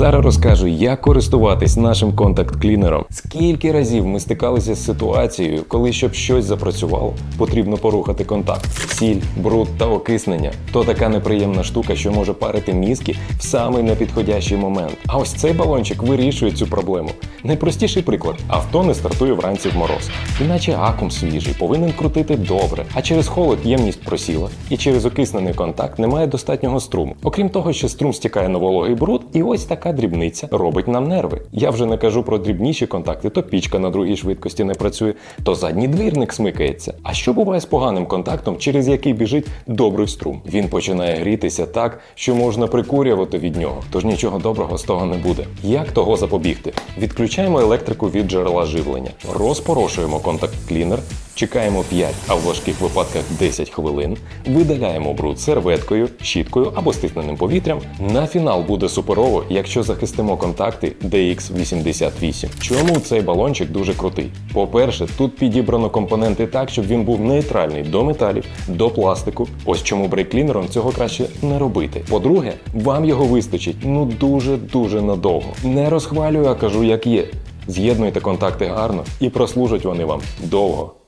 Зараз розкажу, як користуватись нашим контакт-клінером. Скільки разів ми стикалися з ситуацією, коли щоб щось запрацювало, потрібно порухати контакт. Сіль, бруд та окиснення то така неприємна штука, що може парити мізки в самий непідходящий момент. А ось цей балончик вирішує цю проблему. Найпростіший приклад: авто не стартує вранці в мороз. Іначе акум свіжий, повинен крутити добре, а через холод ємність просіла, і через окиснений контакт немає достатнього струму. Окрім того, що струм стікає на вологий бруд, і ось така дрібниця робить нам нерви. Я вже не кажу про дрібніші контакти, то пічка на другій швидкості не працює, то задній двірник смикається. А що буває з поганим контактом, через який біжить добрий струм? Він починає грітися так, що можна прикурювати від нього, тож нічого доброго з того не буде. Як того запобігти? Відключаємо електрику від джерела живлення, розпорошуємо контакт-клінер, чекаємо 5, а в важких випадках 10 хвилин, видаляємо бруд серветкою, щіткою або стисненим повітрям. На фінал буде суперово, якщо захистимо контакти DX88. Чому цей балончик дуже крутий? По-перше, тут підібрано компоненти так, щоб він був нейтральний до металів, до пластику. Ось чому брейклінером цього краще не робити. По-друге, вам його вистачить ну дуже дуже надовго. Не розхвалюю, а кажу, як є. З'єднуйте контакти гарно і прослужать вони вам довго.